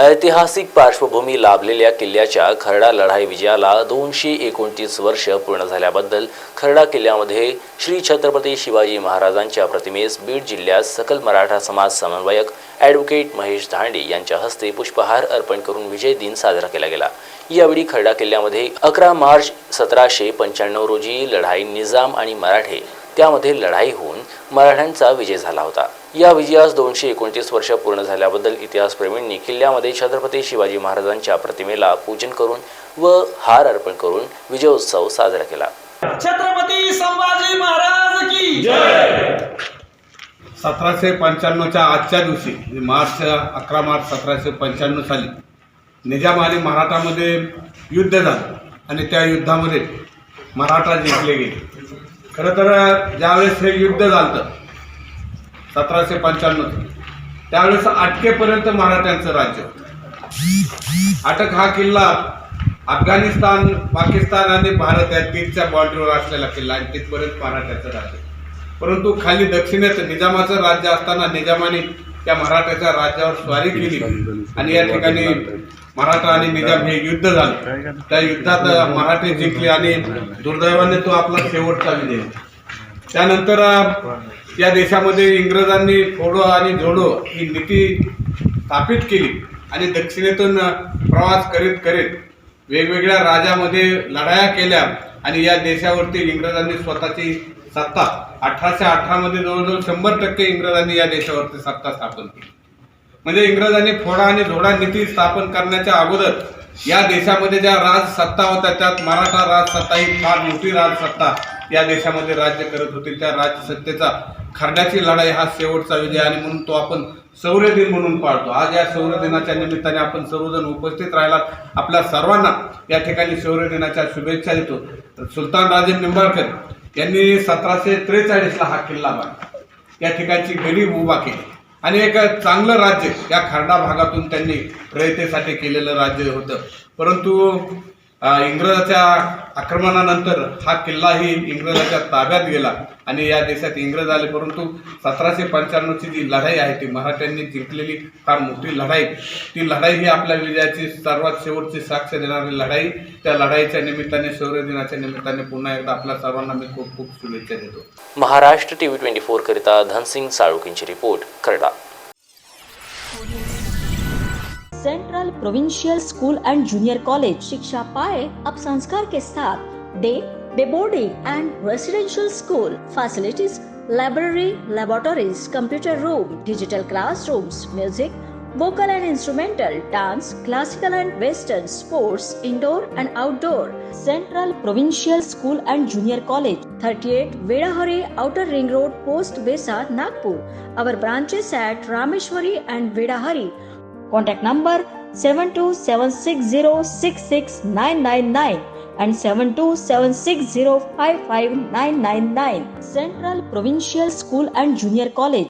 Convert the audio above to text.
ऐतिहासिक पार्श्वभूमी लाभलेल्या किल्ल्याच्या खरडा लढाई विजयाला दोनशे एकोणतीस वर्ष पूर्ण झाल्याबद्दल खरडा किल्ल्यामध्ये श्री छत्रपती शिवाजी महाराजांच्या प्रतिमेस बीड जिल्ह्यात सकल मराठा समाज समन्वयक ॲडव्होकेट महेश धांडे यांच्या हस्ते पुष्पहार अर्पण करून विजय दिन साजरा केला गेला. यावेळी खरडा किल्ल्यामध्ये अकरा मार्च सतराशे पंच्याण्णव रोजी लढाई निजाम आणि मराठे त्यामध्ये लढाई होऊन मराठ्यांचा विजय झाला होता. या विजयास दोनशे एकोणतीस वर्ष पूर्ण झाल्याबद्दल इतिहासप्रेमींनी किल्ल्यामध्ये छत्रपती शिवाजी महाराजांच्या प्रतिमेला पूजन करून व हार अर्पण करून विजयोत्सव साजरा केला. छत्रपती संभाजी महाराज की सतराशे पंच्याण्णवच्या आजच्या दिवशी म्हणजे मार्च अकरा मार्च सतराशे पंच्याण्णव साली निजाम आणि मराठामध्ये युद्ध झालं. आणि त्या युद्धामध्ये मराठा जिंकले गेले. खरं तर ज्यावेळेस हे युद्ध झालं सतराशे पंच्याण्णव त्यावेळेस अटकेपर्यंत मराठ्यांचं राज्य होतं. अटक हा किल्ला अफगाणिस्तान पाकिस्तान आणि भारत या तीनच्या बॉर्डरवर असलेला किल्ला आणि तिथपर्यंत मराठ्याचं राज्य परंतु खाली दक्षिणेत निजामाचं राज्य असताना निजामाने त्या मराठ्याच्या राज्यावर स्वारी केली. आणि या ठिकाणी मराठा आणि निजाम हे युद्ध झालं. त्या युद्धात मराठे जिंकले आणि दुर्दैवाने तो आपला शेवटचा विजय. त्यानंतर या देशामध्ये इंग्रजांनी फोडो आणि जोडो ही नीती स्थापित केली आणि दक्षिणेतून प्रवास करीत करीत वेगवेगळ्या राज्यामध्ये लढाया केल्या आणि या देशावरती इंग्रजांनी स्वतःची सत्ता. अठराशे अठरामध्ये जवळजवळ शंभर टक्के इंग्रजांनी या देशावरती सत्ता स्थापन केली. म्हणजे इंग्रजांनी फोडा आणि झोडा नीती स्थापन करण्याच्या अगोदर या देशामध्ये ज्या राजसत्ता होत्या त्यात मराठा राजसत्ता ही फार मोठी राजसत्ता या देशामध्ये राज्य करत होती. त्या राजसत्तेचा खरड्याची लढाई हा शेवटचा विजय आणि म्हणून तो आपण शौर्य दिन म्हणून पाळतो. आज या शौर्य दिनाच्या निमित्ताने आपण सर्वजण उपस्थित राहिलात. आपल्या सर्वांना या ठिकाणी शौर्य दिनाच्या शुभेच्छा देतो. तर सुलतान राजे निंबाळकर यांनी सतराशे त्रेचाळीसला हा किल्ला बांधला. या ठिकाणची गरीब उभा केली. आणि एक चांगलं राज्य या खर्डा भागातून त्यांनी रयतेसाठी केलेलं राज्य होतं. परंतु इंग्रजाच्या आक्रमणानंतर हा किल्लाही इंग्रजाच्या ताब्यात गेला आणि या देशात इंग्रज आले. परंतु सतराशे पंच्याण्णवची जी लढाई आहे ती मराठ्यांनी जिंकलेली फार मोठी लढाई. ती लढाई ही आपल्या विजयाची सर्वात शेवटची साक्ष देणारी लढाई. त्या लढाईच्या निमित्ताने शौर्य दिनाच्या निमित्ताने पुन्हा एकदा आपल्या सर्वांना मी खूप खूप शुभेच्छा देतो. Maharashtra T V twenty four करिता धनसिंग साळुकींची रिपोर्ट करडा central provincial school and junior college शिक्षा पाए अब संस्कार के साथ day day boarding and residential school facilities library laboratories computer room digital classrooms music vocal and instrumental dance classical and western sports indoor and outdoor central provincial school and junior college 38 vedahari outer ring road post besa nagpur our branches at rameshwari and vedahari Contact number 7276066999 and 7276055999. Central Provincial School and Junior College.